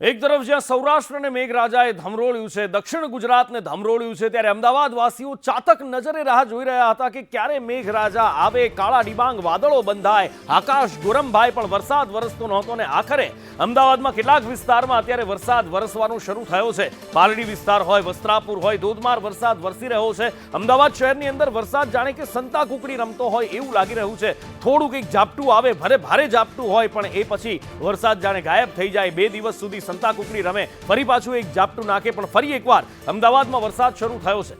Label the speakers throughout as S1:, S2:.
S1: એક તરફ જ્યાં સૌરાષ્ટ્રને મેઘરાજાએ ધમરોળ્યું છે, દક્ષિણ ગુજરાતને ધમરોળ્યું છે, ત્યારે અમદાવાદવાસીઓ ચાતક નજરે રાહ જોઈ રહ્યા હતા કે ક્યારે મેઘરાજા આવે, કાળા ડિબાંગ વાદળો બંધાય, આકાશ ગોરમભાઈ પણ વરસાદ વરસતો નહોતો ને આખરે અમદાવાદમાં કેટલાક વિસ્તારમાં અત્યારે વરસાદ વરસવાનું શરૂ થયો છે. પાલડી વિસ્તાર હોય, વસ્ત્રાપુર હોય, ધોધમાર વરસાદ વરસી રહ્યો છે. અમદાવાદ શહેરની અંદર વરસાદ જાણે કે સંતા કુકડી રમતો હોય એવું લાગી રહ્યું છે. થોડું કંઈક ઝાપટું આવે, ભરે ભારે ઝાપટું હોય, પણ એ પછી વરસાદ જાણે ગાયબ થઈ જાય, બે દિવસ સુધી સંતા કુકડી રમે. ફરી પાછું એક ઝાપટું નાખે, પણ ફરી એકવાર અમદાવાદમાં વરસાદ શરૂ થયો છે.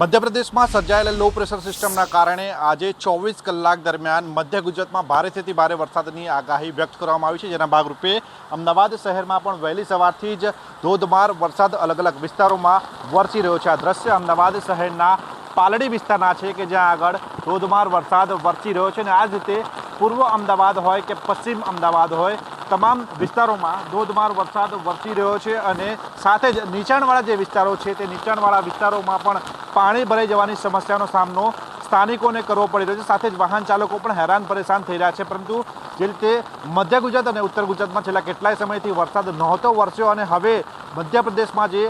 S2: મધ્યપ્રદેશમાં સર્જાયેલા લો પ્રેશર સિસ્ટમના કારણે આજે ચોવીસ કલાક દરમિયાન મધ્ય ગુજરાતમાં ભારેથી ભારે વરસાદની આગાહી વ્યક્ત કરવામાં આવી છે. જેના ભાગરૂપે અમદાવાદ શહેરમાં પણ વહેલી સવારથી જ ધોધમાર વરસાદ અલગ અલગ વિસ્તારોમાં વરસી રહ્યો છે. આ દ્રશ્ય અમદાવાદ શહેરના પાલડી વિસ્તારના છે કે જ્યાં આગળ ધોધમાર વરસાદ વરસી રહ્યો છે અને આ જ રીતે પૂર્વ અમદાવાદ હોય કે પશ્ચિમ અમદાવાદ હોય, તમામ વિસ્તારોમાં ધોધમાર વરસાદ વરસી રહ્યો છે અને સાથે જ નીચાણવાળા જે વિસ્તારો છે તે નીચાણવાળા વિસ્તારોમાં પણ પાણી ભરાઈ જવાની સમસ્યાનો સામનો સ્થાનિકોને કરવો પડી રહ્યો છે. સાથે જ વાહન ચાલકો પણ હેરાન પરેશાન થઈ રહ્યા છે. પરંતુ જે રીતે મધ્ય ગુજરાત અને ઉત્તર ગુજરાતમાં છેલ્લા કેટલાય સમયથી વરસાદ નહોતો વરસ્યો અને હવે મધ્યપ્રદેશમાં જે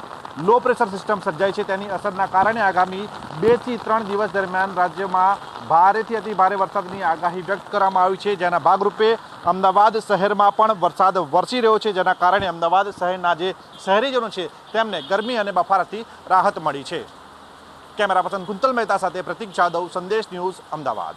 S2: લો પ્રેશર સિસ્ટમ સર્જાઈ છે તેની અસરના કારણે આગામી બેથી ત્રણ દિવસ દરમિયાન રાજ્યમાં ભારેથી અતિ ભારે વરસાદની આગાહી વ્યક્ત કરવામાં આવી છે. જેના ભાગરૂપે અમદાવાદ શહેરમાં પણ વરસાદ વરસી રહ્યો છે, જેના કારણે અમદાવાદ શહેરના જે શહેરીજનો છે, તેમને ગરમી અને બફારાથી રાહત મળી છે. કેમેરા પર્સન કુંતલ મહેતા સાથે પ્રતિક જાદવ સંદેશ ન્યૂઝ, અમદાવાદ.